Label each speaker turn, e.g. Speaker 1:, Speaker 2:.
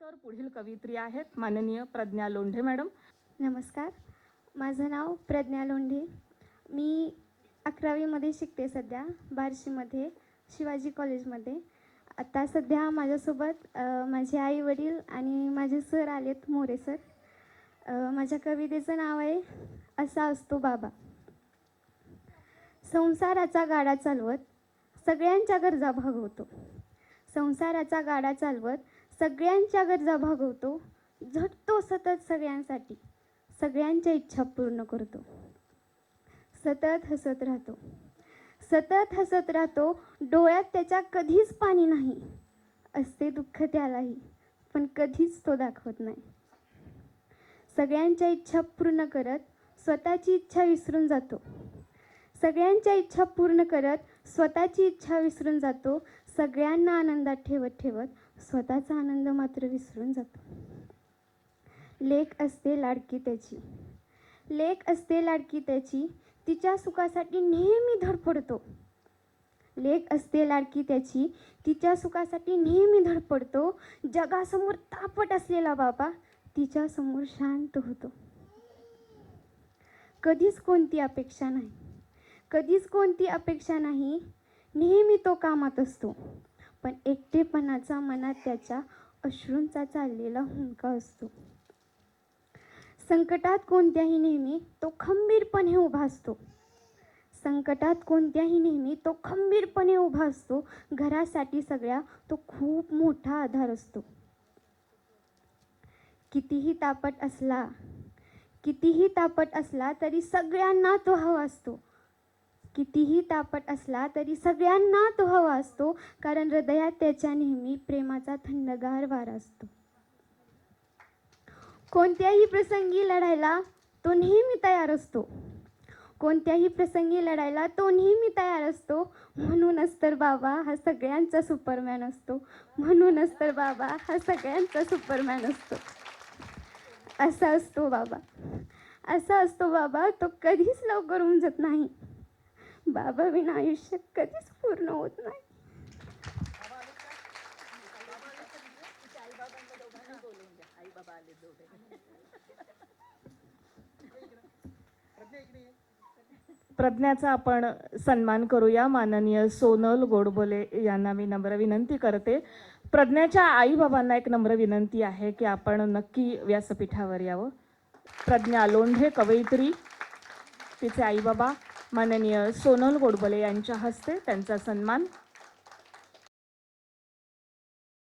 Speaker 1: तर पुढील कवित्री आहेत माननीय प्रज्ञा लोंढे मॅडम.
Speaker 2: नमस्कार. माझं नाव प्रज्ञा लोंढे. मी अकरावीमध्ये शिकते सध्या बार्शीमध्ये शिवाजी कॉलेजमध्ये. आता सध्या माझ्यासोबत माझे आई वडील आणि माझे सर आलेत मोरे सर. माझ्या कवितेचं नाव आहे असा असतो बाबा. संसाराचा गाडा चालवत सगळ्यांच्या गरजा भागवतो. संसाराचा गाडा चालवत सगळ्यांच्या गरजा भागवतो. झटतो सतत सगळ्यांसाठी. सगळ्यांच्या इच्छा पूर्ण करतो. सतत हसत राहतो. सतत हसत राहतो डोळ्यात त्याच्या कधीच पाणी नाही. असते दुःख त्यालाही पण कधीच तो दाखवत नाही. सगळ्यांच्या इच्छा पूर्ण करत स्वतःची इच्छा विसरून जातो. सगळ्यांच्या इच्छा पूर्ण करत स्वतःची इच्छा विसरून जातो. सगळ्यांना आनंदात ठेवत ठेवत स्वतःचा आनंद मात्र विसरून जातो. लेख असते लाडकी त्याची. लेख असते लाडकी त्याची. तिच्या सुखासाठी नेहमी धडपडतो. लेख असते लाडकी त्याची. तिच्या सुखासाठी नेहमी धडपडतो. जगासमोर तापट असलेला बाबा तिच्यासमोर शांत होतो. कधीच कोणती अपेक्षा नाही. कधीच कोणती अपेक्षा नाही. नेहमी तो कामात असतो. पण एकटेपणाचा मनात त्याच्या अश्रूंचा चाललेला हुंका असतो. संकटात कोणत्याही नेहमी तो खंबीरपणे उभा असतो. संकटात कोणत्याही नेहमी तो खंबीरपणे उभा असतो. घरासाठी सगळ्या तो खूप मोठा आधार असतो. कितीही तापट असला कितीही तापट असला तरी सगळ्यांना तो हवा असतो. कितीही तापट असला तरी सगळ्यांना तो हवा असतो कारण हृदयात त्याच्या नेहमी प्रेमाचा थंडगार वारा असतो. कोणत्याही प्रसंगी लढायला तो नेहमी तयार असतो. कोणत्याही प्रसंगी लढायला तो नेहमी तयार असतो. म्हणूनच तर बाबा हा सगळ्यांचा सुपरमॅन असतो. म्हणूनच तर बाबा हा सगळ्यांचा सुपरमॅन असतो. असा असतो बाबा. असा असतो बाबा तो कधीच लवकर उमजत नाही. बाबा विना आयुष्य कधीच पूर्ण होत नाही.
Speaker 1: प्रज्ञाचा आपण सन्मान करूया. माननीय सोनल गोडबोले यांना मी नम्र विनंती करते. प्रज्ञाच्या आईबाबांना एक नम्र विनंती आहे की आपण नक्की व्यासपीठावर यावं. प्रज्ञा लोंढे कवयित्री तिचे आईबाबा. माननीय सोनल गोडबोले यांच्या हस्ते त्यांचा सन्मान